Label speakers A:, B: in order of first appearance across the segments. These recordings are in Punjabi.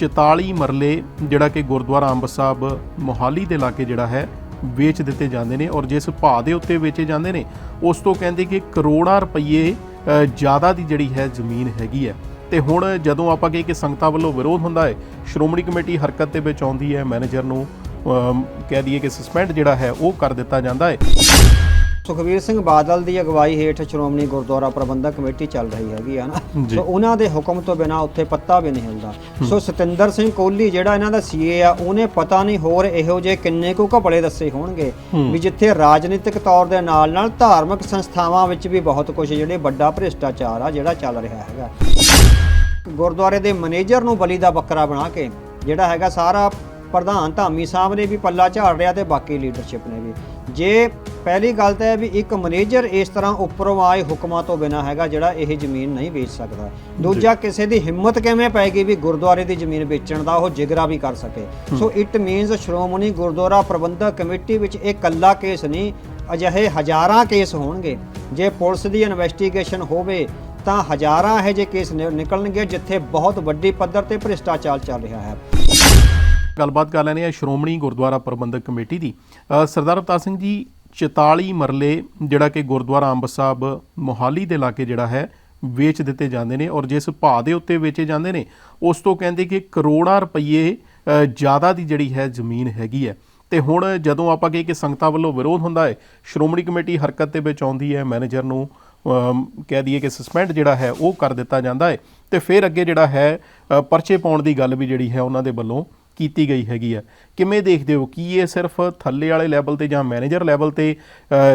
A: 44 ਮਰਲੇ ਜਿਹੜਾ ਕਿ ਗੁਰਦੁਆਰਾ ਅੰਬ ਸਾਹਿਬ ਮੋਹਾਲੀ ਦੇ ਲਾਗੇ ਜਿਹੜਾ ਹੈ, ਵੇਚ ਦਿੱਤੇ ਜਾਂਦੇ ਨੇ ਔਰ ਜਿਸ ਭਾਅ ਦੇ ਉੱਤੇ ਵੇਚੇ ਜਾਂਦੇ ਨੇ, ਉਸ ਤੋਂ ਕਹਿੰਦੇ ਕਿ ਕਰੋੜਾਂ ਰੁਪਏ ਜ਼ਿਆਦਾ ਦੀ ਜਿਹੜੀ ਹੈ ਜ਼ਮੀਨ ਹੈਗੀ ਹੈ। ਤੇ ਹੁਣ ਜਦੋਂ ਆਪਾਂ ਕਹੀਏ ਕਿ ਸੰਗਤਾਂ ਵੱਲੋਂ ਵਿਰੋਧ ਹੁੰਦਾ ਹੈ, ਸ਼੍ਰੋਮਣੀ ਕਮੇਟੀ ਹਰਕਤ ਦੇ ਵਿੱਚ ਆਉਂਦੀ ਹੈ, ਮੈਨੇਜਰ ਨੂੰ ਕਹਿ ਦਈਏ ਕਿ ਸਸਪੈਂਡ ਜਿਹੜਾ ਹੈ, ਉਹ ਕਰ ਦਿੱਤਾ ਜਾਂਦਾ ਹੈ।
B: ਸੁਖਵੀਰ ਸਿੰਘ ਬਾਦਲ ਦੀ ਅਗਵਾਈ ਹੇਠ ਸ਼੍ਰੋਮਣੀ ਗੁਰਦੁਆਰਾ ਪ੍ਰਬੰਧਕ ਕਮੇਟੀ ਚੱਲ ਰਹੀ ਹੈਗੀ ਆ ਨਾ।
A: ਜੀ।
B: ਸੋ ਉਹਨਾਂ ਦੇ ਹੁਕਮ ਤੋਂ ਬਿਨਾ ਉੱਥੇ ਪੱਤਾ ਵੀ ਨਹੀਂ ਹਿਲਦਾ। ਸੋ ਸਤਿੰਦਰ ਸਿੰਘ ਕੋਹਲੀ ਜਿਹੜਾ ਇਹਨਾਂ ਦਾ ਸੀਏ ਆ ਉਹਨੇ ਪਤਾ ਨਹੀਂ ਹੋਰ ਇਹੋ ਜਿਹੇ ਕਿੰਨੇ ਕੁ ਘਪਲੇ ਦੱਸੇ ਹੋਣਗੇ ਵੀ ਜਿੱਥੇ ਰਾਜਨੀਤਿਕ ਤੌਰ ਦੇ ਨਾਲ ਨਾਲ ਧਾਰਮਿਕ ਸੰਸਥਾਵਾਂ ਵਿੱਚ ਵੀ ਬਹੁਤ ਕੁਝ ਜਿਹੜੇ ਵੱਡਾ ਭ੍ਰਿਸ਼ਟਾਚਾਰ ਆ ਜਿਹੜਾ ਚੱਲ ਰਿਹਾ ਹੈਗਾ। ਗੁਰਦੁਆਰੇ ਦੇ ਮੈਨੇਜਰ ਨੂੰ ਬਲੀ ਦਾ ਬੱਕਰਾ ਬਣਾ ਕੇ ਜਿਹੜਾ ਹੈਗਾ ਸਾਰਾ ਪ੍ਰਧਾਨ ਧਾਮੀ ਸਾਹਿਬ ਨੇ ਵੀ ਪੱਲਾ ਝਾੜ ਰਿਹਾ ਤੇ ਬਾਕੀ ਲੀਡਰਸ਼ਿਪ ਨੇ ਵੀ। ਜੇ ਪਹਿਲੀ ਗੱਲ ਤਾਂ ਹੈ ਵੀ ਇੱਕ ਮੈਨੇਜਰ ਇਸ ਤਰ੍ਹਾਂ ਉੱਪਰੋਂ ਆਏ ਹੁਕਮਾਂ ਤੋਂ ਬਿਨਾ ਹੈਗਾ ਜਿਹੜਾ ਇਹ ਜ਼ਮੀਨ ਨਹੀਂ ਵੇਚ ਸਕਦਾ। ਦੂਜਾ ਕਿਸੇ ਦੀ ਹਿੰਮਤ ਕਿਵੇਂ ਪੈਗੀ ਵੀ ਗੁਰਦੁਆਰੇ ਦੀ ਜ਼ਮੀਨ ਵੇਚਣ ਦਾ ਉਹ ਜਿਗਰਾ ਵੀ ਕਰ ਸਕੇ। So it means Shiromani Gurdwara Prabandhak Committee ਵਿੱਚ ਇਹ ਕੱਲਾ ਕੇਸ ਨਹੀਂ ਅਜਿਹੇ ਹਜ਼ਾਰਾਂ ਕੇਸ ਹੋਣਗੇ। ਜੇ ਪੁਲਿਸ ਦੀ ਇਨਵੈਸਟੀਗੇਸ਼ਨ ਹੋਵੇ ਤਾਂ ਹਜ਼ਾਰਾਂ ਇਹੋ ਜਿਹੇ ਕੇਸ ਨਿਕਲਣਗੇ ਜਿੱਥੇ ਬਹੁਤ ਵੱਡੀ ਪੱਧਰ ਤੇ ਭ੍ਰਿਸ਼ਟਾਚਾਰ ਚੱਲ ਰਿਹਾ ਹੈ।
A: ਗੱਲਬਾਤ ਕਰ ਲੈਣੇ ਆ ਸ਼੍ਰੋਮਣੀ ਗੁਰਦੁਆਰਾ ਪ੍ਰਬੰਧਕ ਕਮੇਟੀ ਦੀ। ਸਰਦਾਰ ਅਵਤਾਰ ਸਿੰਘ ਜੀ 44 ਮਰਲੇ ਜਿਹੜਾ ਕਿ ਗੁਰਦੁਆਰਾ ਅੰਬ ਸਾਹਿਬ ਮੋਹਾਲੀ ਦੇ ਇਲਾਕੇ ਜਿਹੜਾ ਹੈ, ਵੇਚ ਦਿੱਤੇ ਜਾਂਦੇ ਨੇ ਔਰ ਜਿਸ ਭਾਅ ਦੇ ਉੱਤੇ ਵੇਚੇ ਜਾਂਦੇ ਨੇ, ਉਸ ਤੋਂ ਕਹਿੰਦੇ ਕਿ ਕਰੋੜਾਂ ਰੁਪਏ ਜ਼ਿਆਦਾ ਦੀ ਜਿਹੜੀ ਹੈ ਜ਼ਮੀਨ ਹੈਗੀ ਹੈ। ਤੇ ਹੁਣ ਜਦੋਂ ਆਪਾਂ ਕਹੀਏ ਕਿ ਸੰਗਤਾਂ ਵੱਲੋਂ ਵਿਰੋਧ ਹੁੰਦਾ ਹੈ, ਸ਼੍ਰੋਮਣੀ ਕਮੇਟੀ ਹਰਕਤ ਦੇ ਵਿੱਚ ਆਉਂਦੀ ਹੈ, ਮੈਨੇਜਰ ਨੂੰ ਕਹਿ ਦਈਏ ਕਿ ਸਸਪੈਂਡ ਜਿਹੜਾ ਹੈ ਉਹ ਕਰ ਦਿੱਤਾ ਜਾਂਦਾ ਹੈ। ਤੇ ਫਿਰ ਅੱਗੇ ਜਿਹੜਾ ਹੈ ਪਰਚੇ ਪਾਉਣ ਦੀ ਗੱਲ ਵੀ ਜਿਹੜੀ ਹੈ ਉਹਨਾਂ ਦੇ ਵੱਲੋਂ ਕੀਤੀ ਗਈ ਹੈਗੀ ਹੈ ਕਿਵੇਂ ਦੇਖਦੇ ਹੋ? ਕੀ ਇਹ ਸਿਰਫ ਥੱਲੇ ਵਾਲੇ ਲੈਵਲ ਤੇ ਜਾਂ ਮੈਨੇਜਰ ਲੈਵਲ ਤੇ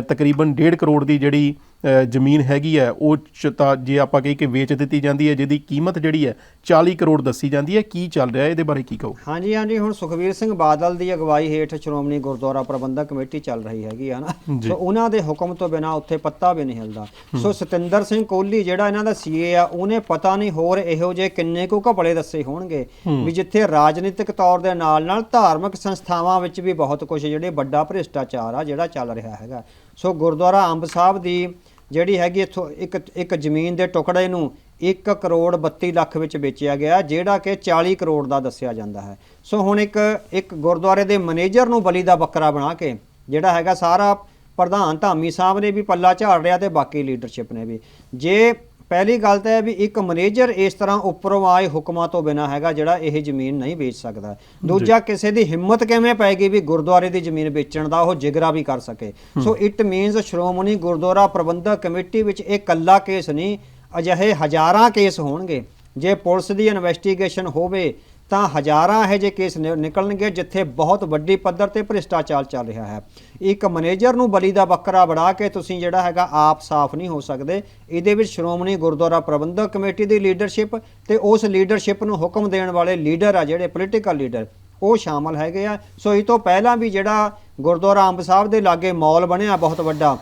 A: ਤਕਰੀਬਨ 1.5 ਕਰੋੜ ਦੀ ਜਿਹੜੀ ਜ਼ਮੀਨ ਹੈਗੀ ਹੈ ਉਹ 'ਚ ਤਾਂ ਜੇ ਆਪਾਂ ਕਹੀਏ ਕਿ ਵੇਚ ਦਿੱਤੀ ਜਾਂਦੀ ਹੈ ਜਿਹਦੀ ਕੀਮਤ ਜਿਹੜੀ ਹੈ 40 ਕਰੋੜ ਦੱਸੀ ਜਾਂਦੀ ਹੈ ਕੀ ਚੱਲ ਰਿਹਾ ਹੈ ਇਹਦੇ ਬਾਰੇ ਕੀ ਕਹੋ
B: ਹਾਂਜੀ ਹਾਂਜੀ ਹੁਣ ਸੁਖਵੀਰ ਸਿੰਘ ਬਾਦਲ ਦੀ ਅਗਵਾਈ ਹੇਠ ਸ਼੍ਰੋਮਣੀ ਗੁਰਦੁਆਰਾ ਪ੍ਰਬੰਧਕ ਕਮੇਟੀ ਚੱਲ ਰਹੀ ਹੈਗੀ ਆ ਨਾ। ਸੋ ਉਹਨਾਂ ਦੇ ਹੁਕਮ ਤੋਂ ਬਿਨਾ ਉੱਥੇ ਪੱਤਾ ਵੀ ਨਹੀਂ ਹਿਲਦਾ। ਸੋ ਸਤਿੰਦਰ ਸਿੰਘ ਕੋਹਲੀ ਜਿਹੜਾ ਇਹਨਾਂ ਦਾ ਸੀਏ ਆ ਉਹਨੇ ਪਤਾ ਨਹੀਂ ਹੋਰ ਇਹੋ ਜਿਹੇ ਕਿੰਨੇ ਕੁ ਘਪਲੇ ਦੱਸੇ ਹੋਣਗੇ ਵੀ ਜਿੱਥੇ ਰਾਜਨੀਤਿਕ ਤੌਰ ਦੇ ਨਾਲ ਨਾਲ ਧਾਰਮਿਕ ਸੰਸਥਾਵਾਂ ਵਿੱਚ ਵੀ ਬਹੁਤ ਕੁਝ ਜਿਹੜੇ ਵੱਡਾ ਭ੍ਰਿਸ਼ਟਾਚਾਰ ਆ ਜਿਹੜਾ ਚੱਲ ਰਿਹਾ ਹੈਗਾ। ਸੋ ਗੁਰਦੁਆਰਾ ਅੰਬ ਸਾਹਿਬ ਦੀ ਜਿਹੜੀ ਹੈਗੀ ਇੱਥੋਂ ਇੱਕ ਇੱਕ ਜ਼ਮੀਨ ਦੇ ਟੁਕੜੇ ਨੂੰ 1 ਕਰੋੜ 32 ਲੱਖ ਵਿੱਚ ਵੇਚਿਆ ਗਿਆ, ਜਿਹੜਾ ਕਿ 40 ਕਰੋੜ ਦਾ ਦੱਸਿਆ ਜਾਂਦਾ ਹੈ। ਸੋ ਹੁਣ ਇੱਕ ਇੱਕ ਗੁਰਦੁਆਰੇ ਦੇ ਮੈਨੇਜਰ ਨੂੰ ਬਲੀ ਦਾ ਬੱਕਰਾ ਬਣਾ ਕੇ, ਜਿਹੜਾ ਹੈਗਾ ਸਾਰਾ ਪ੍ਰਧਾਨ ਧਾਮੀ ਸਾਹਿਬ ਨੇ ਵੀ ਪੱਲਾ ਝਾੜ ਰਿਹਾ ਤੇ ਬਾਕੀ ਲੀਡਰਸ਼ਿਪ ਨੇ ਵੀ। ਜੇ ਪਹਿਲੀ ਗੱਲ ਤਾਂ ਹੈ ਵੀ ਇੱਕ ਮੈਨੇਜਰ ਇਸ ਤਰ੍ਹਾਂ ਉੱਪਰੋਂ ਆਏ ਹੁਕਮਾਂ ਤੋਂ ਬਿਨਾ ਹੈਗਾ ਜਿਹੜਾ ਇਹ ਜ਼ਮੀਨ ਨਹੀਂ ਵੇਚ ਸਕਦਾ। ਦੂਜਾ ਕਿਸੇ ਦੀ ਹਿੰਮਤ ਕਿਵੇਂ ਪੈਗੀ ਵੀ ਗੁਰਦੁਆਰੇ ਦੀ ਜ਼ਮੀਨ ਵੇਚਣ ਦਾ ਉਹ ਜਿਗਰਾ ਵੀ ਕਰ ਸਕੇ। So it means Shiromani Gurdwara Prabandhak Committee ਵਿੱਚ ਇਹ ਕੱਲਾ ਕੇਸ ਨਹੀਂ ਅਜਿਹੇ ਹਜ਼ਾਰਾਂ ਕੇਸ ਹੋਣਗੇ। ਜੇ ਪੁਲਿਸ ਦੀ ਇਨਵੈਸਟੀਗੇਸ਼ਨ ਹੋਵੇ ਤਾਂ ਹਜ਼ਾਰਾਂ ਇਹੋ ਜਿਹੇ ਕੇਸ ਨਿ- ਨਿਕਲਣਗੇ ਜਿੱਥੇ ਬਹੁਤ ਵੱਡੀ ਪੱਧਰ ਤੇ ਭ੍ਰਿਸ਼ਟਾਚਾਰ ਚੱਲ ਰਿਹਾ ਹੈ। ਇੱਕ ਮੈਨੇਜਰ ਨੂੰ ਬਲੀ ਦਾ ਬੱਕਰਾ ਬਣਾ ਕੇ ਤੁਸੀਂ ਜਿਹੜਾ ਹੈਗਾ ਆਪ ਸਾਫ਼ ਨਹੀਂ ਹੋ ਸਕਦੇ। ਇਹਦੇ ਵਿੱਚ ਸ਼੍ਰੋਮਣੀ ਗੁਰਦੁਆਰਾ ਪ੍ਰਬੰਧਕ ਕਮੇਟੀ ਦੀ ਲੀਡਰਸ਼ਿਪ ਤੇ ਉਸ ਲੀਡਰਸ਼ਿਪ ਨੂੰ ਹੁਕਮ ਦੇਣ ਵਾਲੇ ਲੀਡਰ ਆ ਜਿਹੜੇ ਪੋਲੀਟੀਕਲ ਲੀਡਰ, ਉਹ ਸ਼ਾਮਲ ਹੈਗੇ ਆ। ਸੋ ਇਹ ਤੋਂ ਪਹਿਲਾਂ ਵੀ ਜਿਹੜਾ ਗੁਰਦੁਆਰਾ ਅੰਬ ਸਾਹਿਬ ਦੇ ਲਾਗੇ ਮਾਲ ਬਣਿਆ ਬਹੁਤ ਵੱਡਾ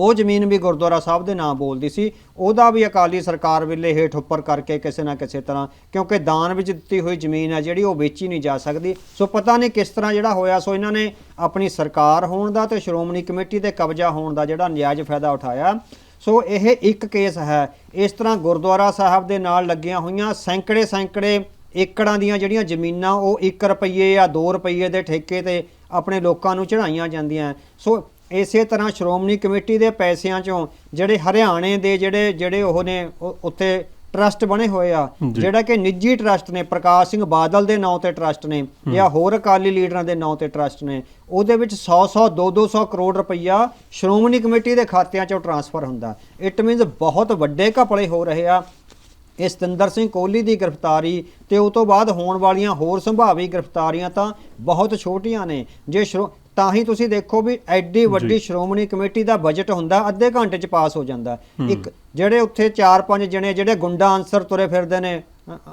B: ਉਹ ਜ਼ਮੀਨ ਵੀ ਗੁਰਦੁਆਰਾ ਸਾਹਿਬ ਦੇ ਨਾਂ ਬੋਲਦੀ ਸੀ। ਉਹਦਾ ਵੀ ਅਕਾਲੀ ਸਰਕਾਰ ਵੇਲੇ ਹੇਠ ਉੱਪਰ ਕਰਕੇ ਕਿਸੇ ਨਾ ਕਿਸੇ ਤਰ੍ਹਾਂ, ਕਿਉਂਕਿ ਦਾਨ ਵਿੱਚ ਦਿੱਤੀ ਹੋਈ ਜ਼ਮੀਨ ਹੈ ਜਿਹੜੀ ਉਹ ਵੇਚੀ ਨਹੀਂ ਜਾ ਸਕਦੀ। ਸੋ ਪਤਾ ਨਹੀਂ ਕਿਸ ਤਰ੍ਹਾਂ ਜਿਹੜਾ ਹੋਇਆ, ਸੋ ਇਹਨਾਂ ਨੇ ਆਪਣੀ ਸਰਕਾਰ ਹੋਣ ਦਾ ਤੇ ਸ਼੍ਰੋਮਣੀ ਕਮੇਟੀ ਤੇ ਕਬਜ਼ਾ ਹੋਣ ਦਾ ਜਿਹੜਾ ਨਜਾਇਜ਼ ਫਾਇਦਾ ਉਠਾਇਆ। ਸੋ ਇਹ ਇੱਕ ਕੇਸ ਹੈ। ਇਸ ਤਰ੍ਹਾਂ ਗੁਰਦੁਆਰਾ ਸਾਹਿਬ ਦੇ ਨਾਲ ਲੱਗੀਆਂ ਹੋਈਆਂ ਸੈਂਕੜੇ ਸੈਂਕੜੇ ਏਕੜਾਂ ਦੀਆਂ ਜਿਹੜੀਆਂ ਜ਼ਮੀਨਾਂ, ਉਹ 1 ਰੁਪਏ ਜਾਂ 2 ਰੁਪਏ ਦੇ ਠੇਕੇ ਤੇ ਆਪਣੇ ਲੋਕਾਂ ਨੂੰ ਚੜਾਈਆਂ ਜਾਂਦੀਆਂ। ਸੋ ਇਸੇ ਤਰ੍ਹਾਂ ਸ਼੍ਰੋਮਣੀ ਕਮੇਟੀ ਦੇ ਪੈਸਿਆਂ ਚੋਂ ਜਿਹੜੇ ਹਰਿਆਣੇ ਦੇ ਜਿਹੜੇ ਜਿਹੜੇ ਉਹ ਨੇ ਉੱਥੇ ਟਰਸਟ ਬਣੇ ਹੋਏ ਆ। ਜਿਹੜਾ ਕਿ ਨਿੱਜੀ ਟਰਸਟ ਨੇ ਪ੍ਰਕਾਸ਼ ਸਿੰਘ ਬਾਦਲ ਦੇ ਨਾਂ ਤੇ ਟਰਸਟ ਨੇ ਜਾਂ ਹੋਰ ਅਕਾਲੀ ਲੀਡਰਾਂ ਦੇ ਨਾਂ ਤੇ ਟਰਸਟ ਨੇ ਉਹਦੇ ਵਿੱਚ 100 100 2 200 ਕਰੋੜ ਰੁਪਈਆ ਸ਼੍ਰੋਮਣੀ ਕਮੇਟੀ ਦੇ ਖਾਤਿਆਂ 'ਚੋਂ ਟਰਾਂਸਫਰ ਹੁੰਦਾ। ਇਟ ਮੀਨਸ ਬਹੁਤ ਵੱਡੇ ਘਪਲੇ ਹੋ ਰਹੇ ਆ। ਇਹ ਸਤਿੰਦਰ ਸਿੰਘ ਕੋਹਲੀ ਦੀ ਗ੍ਰਿਫਤਾਰੀ ਤੇ ਉਸ ਤੋਂ ਬਾਅਦ ਹੋਣ ਵਾਲੀਆਂ ਹੋਰ ਸੰਭਾਵੀ ਗ੍ਰਿਫਤਾਰੀਆਂ ਤਾਂ ਬਹੁਤ ਛੋਟੀਆਂ ਨੇ। ਜੇ ਸ਼੍ਰੋ- ਤਾਂ ਹੀ ਤੁਸੀਂ ਦੇਖੋ ਵੀ ਐਡੀ ਵੱਡੀ ਸ਼੍ਰੋਮਣੀ ਕਮੇਟੀ ਦਾ ਬਜਟ ਹੁੰਦਾ ਅੱਧੇ ਘੰਟੇ ਚ ਪਾਸ ਹੋ ਜਾਂਦਾ। ਇੱਕ ਜਿਹੜੇ ਉੱਥੇ 4-5 ਜਣੇ ਜਿਹੜੇ ਗੁੰਡਾ ਅਨਸਰ ਤੁਰੇ ਫਿਰਦੇ ਨੇ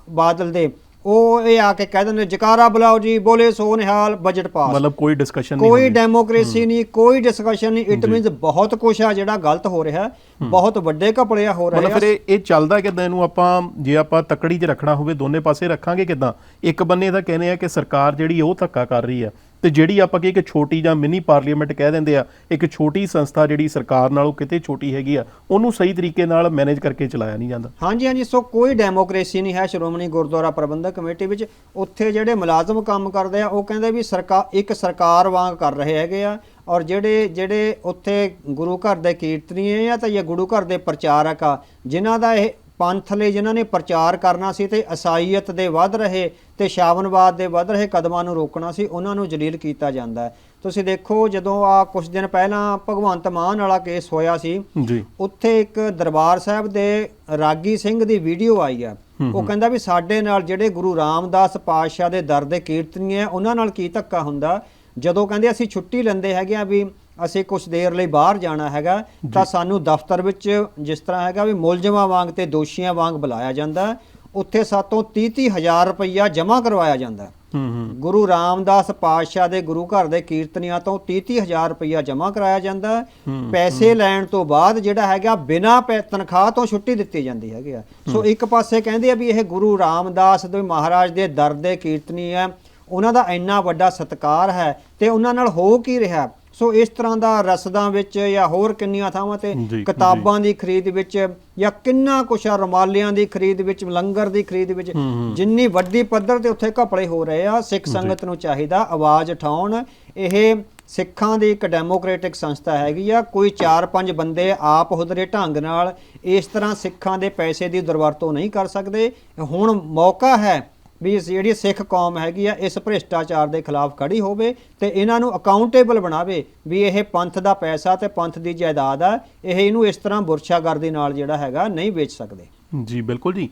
B: ਬਾਦਲ ਦੇ ਉਹ ਇਹ ਆ ਕੇ ਕਹਿ ਦਿੰਦੇ ਜਕਾਰਾ ਬੁਲਾਓ ਜੀ ਬੋਲੇ ਸੋ ਨਿਹਾਲ ਬਜਟ ਪਾਸ।
A: ਮਤਲਬ ਕੋਈ ਡਿਸਕਸ਼ਨ ਨਹੀਂ
B: ਕੋਈ। ਡੈਮੋਕ੍ਰੇਸੀ ਨਹੀਂ ਕੋਈ ਡਿਸਕਸ਼ਨ ਨਹੀਂ। ਇਟ ਮੀਨਸ ਬਹੁਤ ਕੁਝ ਆ ਜਿਹੜਾ ਗਲਤ ਹੋ ਰਿਹਾ ਹੈ। ਬਹੁਤ ਵੱਡੇ ਘਪਲੇ ਹੋ ਰਹੇ
A: ਮਤਲਬ
B: ਆ।
A: ਫਿਰ ਇਹ ਇਹ ਚੱਲਦਾ ਕਿਦਾਂ? ਇਹਨੂੰ ਆਪਾਂ ਜੇ ਆਪਾਂ ਤਕੜੀ 'ਚ ਰੱਖਣਾ ਹੋਵੇ ਦੋਨੇ ਪਾਸੇ ਰੱਖਾਂਗੇ ਕਿਦਾਂ? ਇੱਕ ਬੰਨੇ ਤਾਂ ਕਹਿੰਦੇ ਆ ਕਿ ਸਰਕਾਰ ਜਿਹੜੀ ਉਹ ਧੱਕਾ ਕਰ ਰਹੀ ਆ। ਤੇ ਜਿਹੜੀ ਆਪਾਂ ਕਿ ਇੱਕ ਛੋਟੀ ਜਾਂ ਮਿਨੀ ਪਾਰਲੀਮੈਂਟ ਕਹਿ ਦਿੰਦੇ ਆ, ਇੱਕ ਛੋਟੀ ਸੰਸਥਾ ਜਿਹੜੀ ਸਰਕਾਰ ਨਾਲੋਂ ਕਿਤੇ ਛੋਟੀ ਹੈਗੀ ਆ, ਉਹਨੂੰ ਸਹੀ ਤਰੀਕੇ ਨਾਲ ਮੈਨੇਜ ਕਰਕੇ ਚਲਾਇਆ ਨਹੀਂ ਜਾਂਦਾ।
B: ਹਾਂਜੀ ਹਾਂਜੀ, ਸੋ ਕੋਈ ਡੈਮੋਕ੍ਰੇਸੀ ਨਹੀਂ ਹੈ ਸ਼੍ਰੋਮਣੀ ਗੁਰਦੁਆਰਾ ਪ੍ਰਬੰਧਕ ਕਮੇਟੀ ਵਿੱਚ। ਉੱਥੇ ਜਿਹੜੇ ਮੁਲਾਜ਼ਮ ਕੰਮ ਕਰਦੇ ਆ, ਉਹ ਕਹਿੰਦੇ ਵੀ ਸਰਕਾਰ ਇੱਕ ਸਰਕਾਰ ਵਾਂਗ ਕਰ ਰਹੇ ਹੈਗੇ ਆ ਔਰ ਜਿਹੜੇ ਜਿਹੜੇ ਉੱਥੇ ਗੁਰੂ ਘਰ ਦੇ ਕੀਰਤਨੀਏ ਆ ਤਾਂ ਜਾਂ ਗੁਰੂ ਘਰ ਦੇ ਪ੍ਰਚਾਰਕ ਆ, ਜਿਨ੍ਹਾਂ ਦਾ ਇਹ ਪੰਥ ਲਈ ਜਿਨ੍ਹਾਂ ਨੇ ਪ੍ਰਚਾਰ ਕਰਨਾ ਸੀ ਤੇ ਅਸਾਈਅਤ ਦੇ ਵੱਧ ਰਹੇ ਤੇ ਸ਼ਾਵਨਵਾਦ ਦੇ ਵੱਧ ਰਹੇ ਕਦਮਾਂ ਨੂੰ ਰੋਕਣਾ ਸੀ ਉਹਨਾਂ ਨੂੰ ਜਲੀਲ ਕੀਤਾ ਜਾਂਦਾ ਹੈ। ਤੁਸੀਂ ਦੇਖੋ ਜਦੋਂ ਆ ਕੁਝ ਦਿਨ ਪਹਿਲਾਂ ਭਗਵੰਤ ਮਾਨ ਵਾਲਾ ਕੇਸ ਹੋਇਆ ਸੀ
A: ਜੀ।
B: ਉੱਥੇ ਇੱਕ ਦਰਬਾਰ ਸਾਹਿਬ ਦੇ ਰਾਗੀ ਸਿੰਘ ਦੀ ਵੀਡੀਓ ਆਈ ਆ ਉਹ ਕਹਿੰਦਾ ਵੀ ਸਾਡੇ ਨਾਲ ਜਿਹੜੇ ਗੁਰੂ ਰਾਮਦਾਸ ਪਾਤਸ਼ਾਹ ਦੇ ਦਰ ਦੇ ਕੀਰਤਨੀਏ ਆ ਉਹਨਾਂ ਨਾਲ ਕੀ ਧੱਕਾ ਹੁੰਦਾ? ਜਦੋਂ ਕਹਿੰਦੇ ਅਸੀਂ ਛੁੱਟੀ ਲੈਂਦੇ ਹੈਗੇ ਆ ਵੀ ਅਸੀਂ ਕੁਝ ਦੇਰ ਲਈ ਬਾਹਰ ਜਾਣਾ ਹੈਗਾ ਤਾਂ ਸਾਨੂੰ ਦਫ਼ਤਰ ਵਿੱਚ ਜਿਸ ਤਰ੍ਹਾਂ ਹੈਗਾ ਵੀ ਮੁਲਜ਼ਮਾਂ ਵਾਂਗ ਤੇ ਦੋਸ਼ੀਆਂ ਵਾਂਗ ਬੁਲਾਇਆ ਜਾਂਦਾ। ਉੱਥੇ ਸਾਤੋਂ 30 ਹਜ਼ਾਰ ਰੁਪਈਆ ਜਮ੍ਹਾਂ ਕਰਵਾਇਆ ਜਾਂਦਾ।
A: ਹੂੰ ਹੂੰ।
B: ਗੁਰੂ ਰਾਮਦਾਸ ਪਾਤਸ਼ਾਹ ਦੇ ਗੁਰੂ ਘਰ ਦੇ ਕੀਰਤਨੀਆਂ ਤੋਂ 30 ਹਜ਼ਾਰ ਰੁਪਇਆ ਜਮ੍ਹਾਂ ਕਰਾਇਆ ਜਾਂਦਾ। ਪੈਸੇ ਲੈਣ ਤੋਂ ਬਾਅਦ ਜਿਹੜਾ ਹੈਗਾ ਬਿਨਾਂ ਪੈ- ਤਨਖਾਹ ਤੋਂ ਛੁੱਟੀ ਦਿੱਤੀ ਜਾਂਦੀ ਹੈਗੀ ਆ। ਸੋ ਇੱਕ ਪਾਸੇ ਕਹਿੰਦੇ ਆ ਵੀ ਇਹ ਗੁਰੂ ਰਾਮਦਾਸ ਦੇ ਮਹਾਰਾਜ ਦੇ ਦਰ ਦੇ ਕੀਰਤਨੀ ਆ ਉਹਨਾਂ ਦਾ ਇੰਨਾ ਵੱਡਾ ਸਤਿਕਾਰ ਹੈ ਤੇ ਉਹਨਾਂ ਨਾਲ ਹੋ ਕੀ ਰਿਹਾ? ਸੋ ਇਸ ਤਰ੍ਹਾਂ ਦਾ ਰਸਦਾਂ ਵਿੱਚ ਜਾਂ ਹੋਰ ਕਿੰਨੀਆਂ ਥਾਵਾਂ ਤੇ ਕਿਤਾਬਾਂ ਦੀ ਖਰੀਦ ਵਿੱਚ ਜਾਂ ਕਿੰਨਾ ਕੁਛ ਆ ਰੁਮਾਲਿਆਂ ਦੀ ਖਰੀਦ ਵਿੱਚ ਲੰਗਰ ਦੀ ਖਰੀਦ ਵਿੱਚ ਜਿੰਨੀ ਵੱਡੀ ਪੱਧਰ ਤੇ ਉੱਥੇ ਘਪਲੇ ਹੋ ਰਹੇ ਆ ਸਿੱਖ ਸੰਗਤ ਨੂੰ ਚਾਹੀਦਾ ਆਵਾਜ਼ ਉਠਾਉਣ। ਇਹ ਸਿੱਖਾਂ ਦੀ ਇੱਕ ਡੈਮੋਕ੍ਰੈਟਿਕ ਸੰਸਥਾ ਹੈਗੀ ਆ। ਕੋਈ 4-5 ਬੰਦੇ ਆਪ ਹੁਦਰੇ ਢੰਗ ਨਾਲ ਇਸ ਤਰ੍ਹਾਂ ਸਿੱਖਾਂ ਦੇ ਪੈਸੇ ਦੀ ਦੁਰਵਰਤੋਂ ਨਹੀਂ ਕਰ ਸਕਦੇ। ਹੁਣ ਮੌਕਾ ਹੈ ਵੀ ਜਿਹੜੀ ਸਿੱਖ ਕੌਮ ਹੈਗੀ ਆ, ਇਸ ਭ੍ਰਿਸ਼ਟਾਚਾਰ ਦੇ ਖਿਲਾਫ ਖੜੀ ਹੋਵੇ ਤੇ ਇਹਨਾਂ ਨੂੰ ਅਕਾਊਂਟੇਬਲ ਬਣਾਵੇ ਵੀ ਇਹ ਪੰਥ ਦਾ ਪੈਸਾ ਤੇ ਪੰਥ ਦੀ ਜਾਇਦਾਦ ਆ, ਇਹ ਇਹਨੂੰ ਇਸ ਤਰ੍ਹਾਂ ਬੁਰਛਾਗਰਦੀ ਨਾਲ ਜਿਹੜਾ ਹੈਗਾ ਨਹੀਂ ਵੇਚ ਸਕਦੇ।
A: ਜੀ, ਬਿਲਕੁਲ ਜੀ।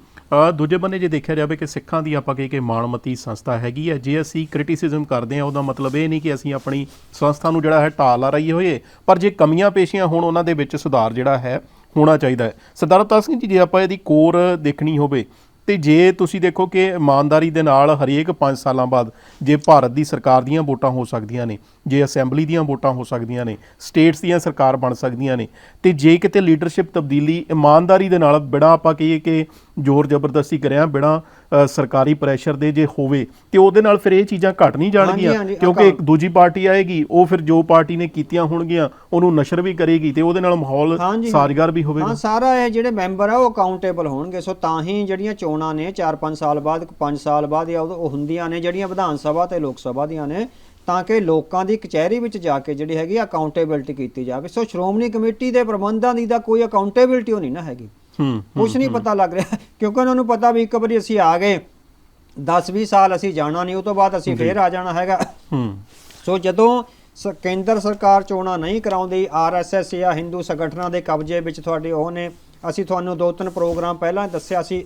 A: ਦੂਜੇ ਬੰਨੇ ਜੇ ਦੇਖਿਆ ਜਾਵੇ ਕਿ ਸਿੱਖਾਂ ਦੀ ਆਪਾਂ ਕਹੇ ਕਿ ਮਾਣਮਤੀ ਸੰਸਥਾ ਹੈਗੀ ਹੈ ਜੇ ਅਸੀਂ ਕ੍ਰਿਟਿਸਿਜ਼ਮ ਕਰਦੇ ਹਾਂ, ਉਹਦਾ ਮਤਲਬ ਇਹ ਨਹੀਂ ਕਿ ਅਸੀਂ ਆਪਣੀ ਸੰਸਥਾ ਨੂੰ ਜਿਹੜਾ ਹੈ ਢਾਲ ਲਾ ਰਹੀ ਹੋਏ, ਪਰ ਜੇ ਕਮੀਆਂ ਪੇਸ਼ੀਆਂ ਹੋਣ, ਉਹਨਾਂ ਦੇ ਵਿੱਚ ਸੁਧਾਰ ਜਿਹੜਾ ਹੈ ਹੋਣਾ ਚਾਹੀਦਾ ਹੈ। ਸਰਦਾਰ ਅਵਤਾਰ ਸਿੰਘ ਜੀ, ਜੇ ਆਪਾਂ ਇਹਦੀ ਕੋਰ ਦੇਖਣੀ ਹੋਵੇ ਤੇ ਜੇ ਤੁਸੀਂ ਦੇਖੋ ਕਿ ਇਮਾਨਦਾਰੀ ਦੇ ਨਾਲ ਹਰੇਕ 5 ਸਾਲਾਂ ਬਾਅਦ ਜੇ ਭਾਰਤ ਦੀ ਸਰਕਾਰ ਦੀਆਂ ਵੋਟਾਂ ਹੋ ਸਕਦੀਆਂ ਨੇ, ਜੇ ਅਸੈਂਬਲੀ ਦੀਆਂ ਵੋਟਾਂ ਹੋ ਸਕਦੀਆਂ ਨੇ, ਸਟੇਟਸ ਦੀਆਂ ਸਰਕਾਰ ਬਣ ਸਕਦੀਆਂ ਨੇ, ਤੇ ਜੇ ਕਿਤੇ ਲੀਡਰਸ਼ਿਪ ਤਬਦੀਲੀ ਇਮਾਨਦਾਰੀ ਦੇ ਨਾਲ, ਬਿਨਾਂ ਆਪਾਂ ਕਹੀਏ ਕਿ ਜ਼ੋਰ ਜ਼ਬਰਦਸਤੀ ਕਰਿਆ, ਬਿਨਾਂ ਸਰਕਾਰੀ ਪ੍ਰੈਸ਼ਰ ਦੇ ਜੇ ਹੋਵੇ ਤੇ ਉਹਦੇ ਨਾਲ ਫਿਰ ਇਹ ਚੀਜ਼ਾਂ ਘਟ ਨਹੀਂ ਜਾਣਗੀਆਂ ਕਿਉਂਕਿ ਇੱਕ ਦੂਜੀ ਪਾਰਟੀ ਆਏਗੀ ਉਹ ਫਿਰ ਜੋ ਪਾਰਟੀ ਨੇ ਕੀਤੀਆਂ ਹੋਣਗੀਆਂ ਉਹਨੂੰ ਨਸ਼ਰ ਵੀ ਕਰੇਗੀ ਤੇ ਉਹਦੇ ਨਾਲ ਮਾਹੌਲ। ਸਾਜ਼ਗਾਰ ਵੀ ਹੋਵੇਗਾ।
B: ਹਾਂ ਸਾਰਾ ਇਹ ਜਿਹੜੇ ਮੈਂਬਰ ਆ ਉਹ ਅਕਾਊਂਟੇਬਲ ਹੋਣਗੇ ਸੋ ਤਾਂ ਹੀ ਜਿਹੜੀਆਂ ਚੋਣਾਂ ਨੇ 4-5 ਸਾਲ ਬਾਅਦ 5 ਸਾਲ ਬਾਅਦ ਉਹ ਹੁੰਦੀਆਂ ਨੇ ਜਿਹੜੀਆਂ ਵਿਧਾਨ ਸਭਾ ਤੇ ਲੋਕ ਸਭਾ ਦੀਆਂ ਨੇ ਤਾਂ ਕਿ ਲੋਕਾਂ ਦੀ ਕਚਹਿਰੀ ਵਿੱਚ ਜਾ ਕੇ ਜਿਹੜੀ ਹੈਗੀ ਅਕਾਊਂਟੇਬਿਲਟੀ ਕੀਤੀ ਜਾਵੇ। ਸੋ ਸ਼੍ਰੋਮਣੀ ਕਮੇਟੀ ਦੇ ਪ੍ਰਬੰਧਾਂ ਦੀ ਤਾਂ ਕੋਈ ਅਕਾਊਂਟੇਬਿਲਟੀ ਹੋਣੀ ਨਾ ਹੈਗੀ।
A: ਹੂੰ
B: ਕੁਝ ਨਹੀਂ ਪਤਾ ਲੱਗ ਰਿਹਾ ਕਿਉਂਕਿ ਉਹਨਾਂ ਨੂੰ ਪਤਾ ਵੀ ਇੱਕ ਵਾਰੀ ਅਸੀਂ ਆ ਗਏ 10-20 ਸਾਲ ਅਸੀਂ ਜਾਣਾ ਨਹੀਂ ਉਹ ਤੋਂ ਬਾਅਦ ਅਸੀਂ ਫੇਰ ਆ ਜਾਣਾ ਹੈਗਾ।
A: ਹੂੰ।
B: ਸੋ ਜਦੋਂ ਕੇਂਦਰ ਸਰਕਾਰ ਚੋਣਾਂ ਨਹੀਂ ਕਰਾਉਂਦੀ ਆਰਐਸਐਸ ਜਾਂ ਹਿੰਦੂ ਸੰਗਠਨਾਂ ਦੇ ਕਬਜ਼ੇ ਵਿੱਚ ਤੁਹਾਡੇ ਉਹ ਨੇ ਅਸੀਂ ਤੁਹਾਨੂੰ ਦੋ ਤਿੰਨ ਪ੍ਰੋਗਰਾਮ ਪਹਿਲਾਂ ਦੱਸਿਆ ਸੀ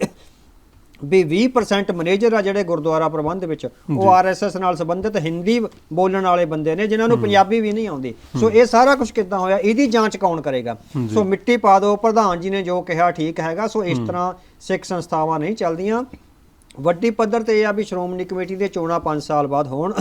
B: ਵੀ 20% ਮੈਨੇਜਰ ਆ ਜਿਹੜੇ ਗੁਰਦੁਆਰਾ ਪ੍ਰਬੰਧ ਵਿੱਚ। ਉਹ ਆਰਐਸਐਸ ਨਾਲ ਸੰਬੰਧਿਤ ਹਿੰਦੀ ਬੋਲਣ ਵਾਲੇ ਬੰਦੇ ਨੇ ਜਿਨ੍ਹਾਂ ਨੂੰ ਪੰਜਾਬੀ ਵੀ ਨਹੀਂ ਆਉਂਦੀ। ਸੋ ਇਹ ਸਾਰਾ ਕੁਝ ਕਿੱਦਾਂ ਹੋਇਆ ਇਹਦੀ ਜਾਂਚ ਕੌਣ ਕਰੇਗਾ? ਸੋ ਮਿੱਟੀ ਪਾ ਦਿਓ ਪ੍ਰਧਾਨ ਜੀ ਨੇ ਜੋ ਕਿਹਾ ਠੀਕ ਹੈਗਾ ਸੋ ਇਸ ਤਰ੍ਹਾਂ ਸਿੱਖ ਸੰਸਥਾਵਾਂ ਨਹੀਂ ਚੱਲਦੀਆਂ। ਵੱਡੀ ਪੱਧਰ ਤੇ ਇਹ ਆ ਵੀ ਸ਼੍ਰੋਮਣੀ ਕਮੇਟੀ ਦੇ ਚੋਣਾਂ 5 ਸਾਲ ਬਾਅਦ ਹੋਣ।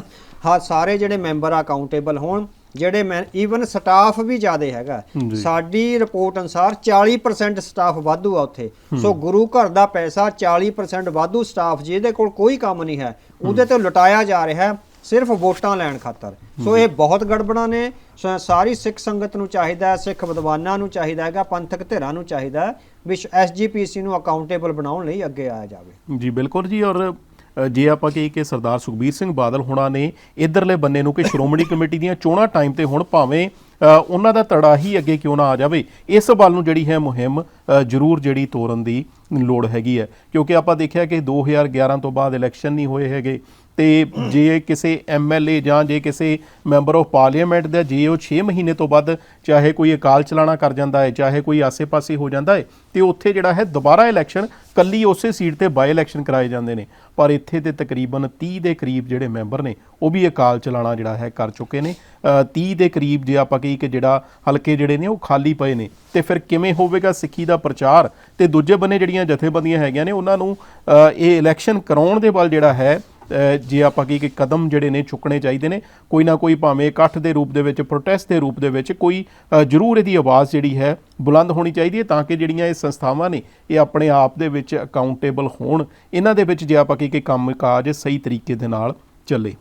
B: ਹਾਂ ਸਾਰੇ ਜਿਹੜੇ ਮੈਂਬਰ ਆ ਅਕਾਊਂਟੇਬਲ ਹੋਣ ਜਿਹੜੇ ਮੈਂ ਈਵਨ ਸਟਾਫ ਵੀ ਜ਼ਿਆਦਾ ਹੈਗਾ। ਸਾਡੀ ਰਿਪੋਰਟ ਅਨਸਾਰ 40% ਸਟਾਫ ਵਾਧੂ ਆ ਉੱਥੇ। ਸੋ ਗੁਰੂ ਘਰ ਦਾ ਪੈਸਾ 40% ਵਾਧੂ ਸਟਾਫ ਜਿਹਦੇ ਕੋਲ ਕੋਈ ਕੰਮ ਨਹੀਂ ਹੈ ਉਹਦੇ ਤੇ ਲੁਟਾਇਆ ਜਾ ਰਿਹਾ। ਹੈ ਸਿਰਫ ਵੋਟਾਂ ਲੈਣ ਖਾਤਰ। ਸੋ ਇਹ ਬਹੁਤ ਗੜਬੜਾਂ ਨੇ। ਸਾਰੀ ਸਿੱਖ ਸੰਗਤ ਨੂੰ ਚਾਹੀਦਾ ਹੈ, ਸਿੱਖ ਵਿਦਵਾਨਾਂ ਨੂੰ ਚਾਹੀਦਾ ਹੈਗਾ, ਪੰਥਕ ਧਿਰਾਂ ਨੂੰ ਚਾਹੀਦਾ ਹੈ ਵੀ ਐਸਜੀਪੀਸੀ ਨੂੰ ਅਕਾਊਂਟੇਬਲ ਬਣਾਉਣ ਲਈ ਅੱਗੇ ਆਇਆ ਜਾਵੇ।
A: ਜੀ, ਬਿਲਕੁਲ ਜੀ, ਔਰ ਜੇ ਆਪਾਂ ਕਹੀ ਕਿ ਸਰਦਾਰ ਸੁਖਬੀਰ ਸਿੰਘ ਬਾਦਲ ਹੋਣਾ ਨੇ ਇਧਰਲੇ ਬੰਨੇ ਨੂੰ ਕਿ ਸ਼੍ਰੋਮਣੀ ਕਮੇਟੀ ਦੀਆਂ ਚੋਣਾਂ ਟਾਈਮ ਤੇ ਹੁਣ, ਭਾਵੇਂ ਉਹਨਾਂ ਦਾ ਤੜਾ ਹੀ ਅੱਗੇ ਕਿਉਂ ਨਾ ਆ ਜਾਵੇ, ਇਸ ਵੱਲ ਨੂੰ ਜਿਹੜੀ ਹੈ ਮੁਹਿੰਮ ਜ਼ਰੂਰ ਜਿਹੜੀ ਤੋਰਨ ਦੀ ਲੋੜ ਹੈਗੀ ਹੈ। ਕਿਉਂਕਿ ਆਪਾਂ ਦੇਖਿਆ ਕਿ 2011 ਤੋਂ ਬਾਅਦ ਇਲੈਕਸ਼ਨ ਨਹੀਂ ਹੋਏ ਹੈਗੇ। ਤੇ ਜੇ ਕਿਸੇ ਐਮਐਲਏ ਜਾਂ ਜੇ ਕਿਸੇ ਮੈਂਬਰ ਆਫ ਪਾਰਲੀਮੈਂਟ ਦਾ ਜੇ ਉਹ 6 ਮਹੀਨੇ ਤੋਂ ਵੱਧ ਚਾਹੇ ਕੋਈ ਅਕਾਲ ਚਲਾਣਾ ਕਰ ਜਾਂਦਾ ਹੈ ਚਾਹੇ ਕੋਈ ਆਸੇ-ਪਾਸੇ ਹੋ ਜਾਂਦਾ ਹੈ ਤੇ ਉੱਥੇ ਜਿਹੜਾ ਹੈ ਦੁਬਾਰਾ ਇਲੈਕਸ਼ਨ ਕੱਲੀ ਉਸੇ ਸੀਟ ਤੇ ਬਾਈ ਇਲੈਕਸ਼ਨ ਕਰਾਏ ਜਾਂਦੇ ਨੇ। ਪਰ ਇੱਥੇ ਤੇ ਤਕਰੀਬਨ 30 ਦੇ ਕਰੀਬ ਜਿਹੜੇ ਮੈਂਬਰ ਨੇ ਉਹ ਵੀ ਅਕਾਲ ਚਲਾਣਾ ਜਿਹੜਾ ਹੈ ਕਰ ਚੁੱਕੇ ਨੇ। ਅ, 30 ਦੇ ਕਰੀਬ ਜੇ ਆਪਾਂ ਕਹੀ ਕਿ ਜਿਹੜਾ ਹਲਕੇ ਜਿਹੜੇ ਨੇ ਉਹ ਖਾਲੀ ਪਏ ਨੇ। ਤੇ ਫਿਰ ਕਿਵੇਂ ਹੋਵੇਗਾ ਸਿੱਖੀ ਦਾ ਪ੍ਰਚਾਰ? ਤੇ ਦੂਜੇ ਬੰਨੇ ਜਿਹੜੀਆਂ ਜਥੇਬੰਦੀਆਂ ਹੈਗੀਆਂ ਨੇ ਉਹਨਾਂ ਨੂੰ ਇਹ ਇਲੈਕਸ਼ਨ ਕਰਾਉਣ ਦੇ ਵੱਲ ਜਿਹੜਾ ਹੈ ਜੇ ਆਪਾਂ ਕੀ ਕਿ ਕਦਮ ਜਿਹੜੇ ਨੇ ਚੁੱਕਣੇ ਚਾਹੀਦੇ ਨੇ, ਕੋਈ ਨਾ ਕੋਈ ਭਾਵੇਂ ਇਕੱਠ ਦੇ ਰੂਪ ਦੇ ਵਿੱਚ ਪ੍ਰੋਟੈਸਟ ਦੇ ਰੂਪ ਦੇ ਵਿੱਚ ਕੋਈ ਜ਼ਰੂਰ ਇਹਦੀ ਆਵਾਜ਼ ਜਿਹੜੀ ਹੈ ਬੁਲੰਦ ਹੋਣੀ ਚਾਹੀਦੀ ਹੈ ਤਾਂ ਕਿ ਜਿਹੜੀਆਂ ਇਹ ਸੰਸਥਾਵਾਂ ਨੇ, ਇਹ ਆਪਣੇ ਆਪ ਦੇ ਵਿੱਚ ਅਕਾਊਂਟੇਬਲ ਹੋਣ। ਇਹਨਾਂ ਦੇ ਵਿੱਚ ਜੇ ਆਪਾਂ ਕੀ ਕਿ ਕੰਮ ਕਾਜ ਸਹੀ ਤਰੀਕੇ ਦੇ ਨਾਲ ਚੱਲੇ।